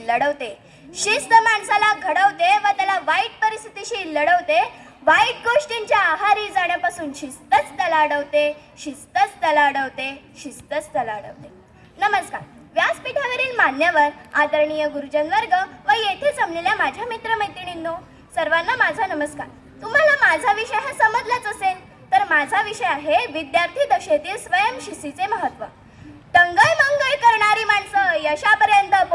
लढवते. शिस्त माणसाला घडवते व त्याला वाईट परिस्थितीशी लढवते. वाईट गोष्टींच्या आहारी जाण्यापासून शिस्तच त्याला अडवते. शिस्तच त्याला अडवते. शिस्तच त्याला अडवते. नमस्कार. व्यासपीठावरील मान्यवर आदरणीय गुरुजन वर्ग व येथे जमलेल्या माझ्या मित्रमैत्रिणींनो सर्वांना माझा नमस्कार. तुम्हाला माझा विषय हा समजलाच असेल तर माझा विषय आहे विद्यार्थी दशेतील स्वयंशिस्तीचे महत्त्व टंगळ मंगळ करणारी माणसं यशा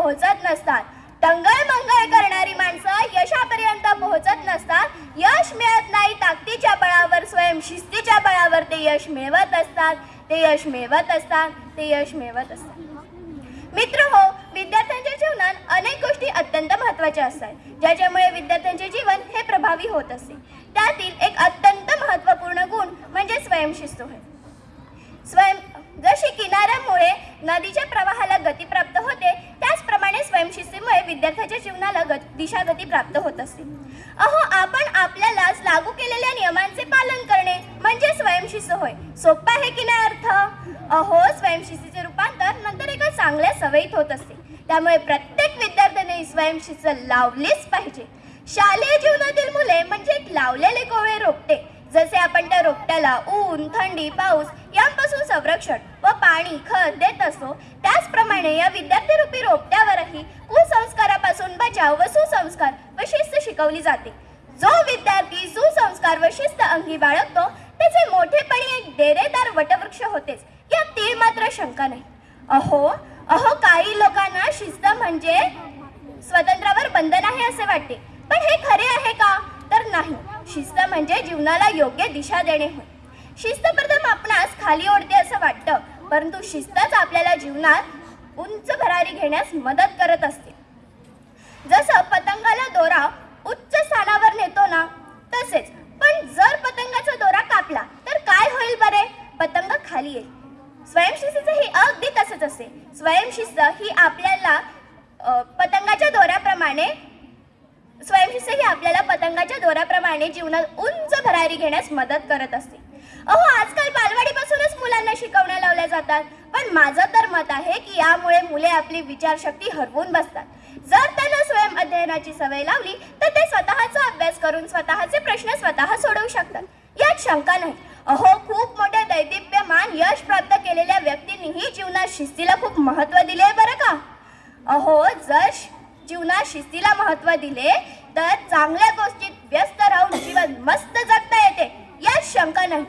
पोहोचत नसतात. टंगळ मंगळ करणारी माणसं यशापर्यंत पोहोचत नसतात. यश मिळत नाही ताकदीच्या बळावर स्वयंशिस्तीच्या बळावर ते यश मिळवत असतात. ते यश मिळवत असतात. ते यश मिळवत असतात. मित्र हो विद्यार्थ्यांच्या जीवनात अनेक गोष्टी अत्यंत महत्त्वाच्या असतात. ज्याच्यामुळे विद्यार्थ्यांचे जीवन हे प्रभावी होत असते. त्यातील एक अत्यंत महत्त्वपूर्ण गुण म्हणजे स्वयंशिस्त होय. स्वयं जशी किनाऱ्यामुळे नदीच्या प्रवाहाला गती प्राप्त होते त्याच त्याचप्रमाणे स्वयंशिस्तीमुळे विद्यार्थ्याच्या जीवनाला गत दिशा प्राप्त होत असते अहो आपण आपल्यालाच लागू केलेल्या नियमांचे पालन करणे म्हणजे स्वयंशिस्त होय. सोपा आहे की नाही अर्थ? अहो स्वयंशिस्तीचे रूपांतर नंतर एका चांगल्या सवयीत होत असते त्यामुळे प्रत्येक विद्यार्थ्याने स्वयंशिस्त लावलीच पाहिजे. शालेय जीवनातील मुले म्हणजे एक लावलेले कोवळे रोपटे. जसे आपण त्या रोपट्याला ऊन थंडी पाऊस यांपासून संरक्षण व पाणी खत देत असतो त्याचप्रमाणे या विद्यार्थी रूपी रोपट्यावरही कुसंस्कारापासून बचाव व सुसंस्कार व शिस्त शिकवली जाते. जो विद्यार्थी सुसंस्कार व शिस्त अंगी बाळगतो त्याचे मोठेपणी एक डेरेदार वटवृक्ष होतेच यात ती मात्र शंका नाही. अहो अहो काही लोकांना शिस्त म्हणजे स्वतंत्रावर बंधन आहे असे वाटते. पण हे खरे आहे का? तर नाही. शिस्त म्हणजे जीवनाला योग्य दिशा देणे होय. शिस्त प्रथम आपणास खाली ओढते असं वाटतं परंतु शिस्तच आपल्याला जीवनात उंच भरारी घेण्यास मदत करत असते. जसं पतंगाला दोरा उच्च स्थानावर नेतो ना तसेच. पण जर पतंगाचा दोरा कापला तर काय होईल बरे? पतंग खाली येईल. स्वयंशिस्तीचं ही अगदी तसंच असते. स्वयंशिस्त ही आपल्याला पतंगाच्या दोऱ्याप्रमाणे स्वयंशिस्त ही आपल्याला पतंगाच्या दोऱ्याप्रमाणे जीवनात उंच भरारी घेण्यास मदत करत असते. अहो आजकाल बालवाडीपासूनच मुलांना शिकवण्या लावल्या जातात. पण माझं तर मत आहे की यामुळे मुले आपली विचारशक्ती हरवून बसतात. जर त्यांना स्वयं अध्ययनाची सवय लावली तर ते स्वतःचा अभ्यास करून स्वतःचे प्रश्न स्वतः सोडवू शकतात. यात शंका नाही. अहो खूप मोठ्या दैदिप्यमान यश प्राप्त केलेल्या व्यक्तींनीही जीवनात शिस्तीला खूप महत्त्व दिले आहे बरं का? अहो जर जीवनात शिस्तीला महत्त्व दिले तर चांगल्या गोष्टीत व्यस्त राहून जीवन मस्त जगता येते. यात शंका नाही.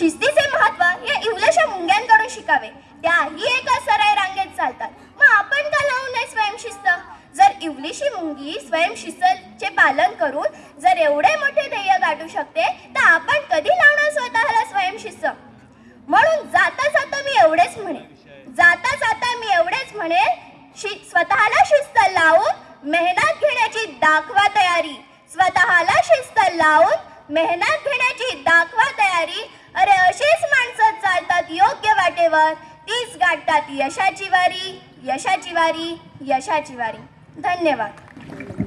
शिस्तीचे महत्त्व या इवल्याशा मुंग्यांकडून शिकावे. त्याही एका सराय रांगेत चालतात. मग आपण का लावू नये स्वयंशिस्त जर इवलीशी मुंगी स्वयंशिस्तचे पालन करून जर एवढे मोठे ध्येय गाठू शकते तर आपण कधी लावणार स्वतःला स्वयंशिस्त म्हणून जाता जाता मी एवढेच म्हणेन. जाता जाता मी एवढेच म्हणेन शि स्वतःला शिस्त लावून मेहनत घेण्याची दाखवा तयारी. स्वतःला शिस्त लावून मेहनत घेण्या अशीच माणसं चालतात योग्य वाटेवर. तीच गाठतात यशाची वारी यशाची वारी यशाची वारी. धन्यवाद.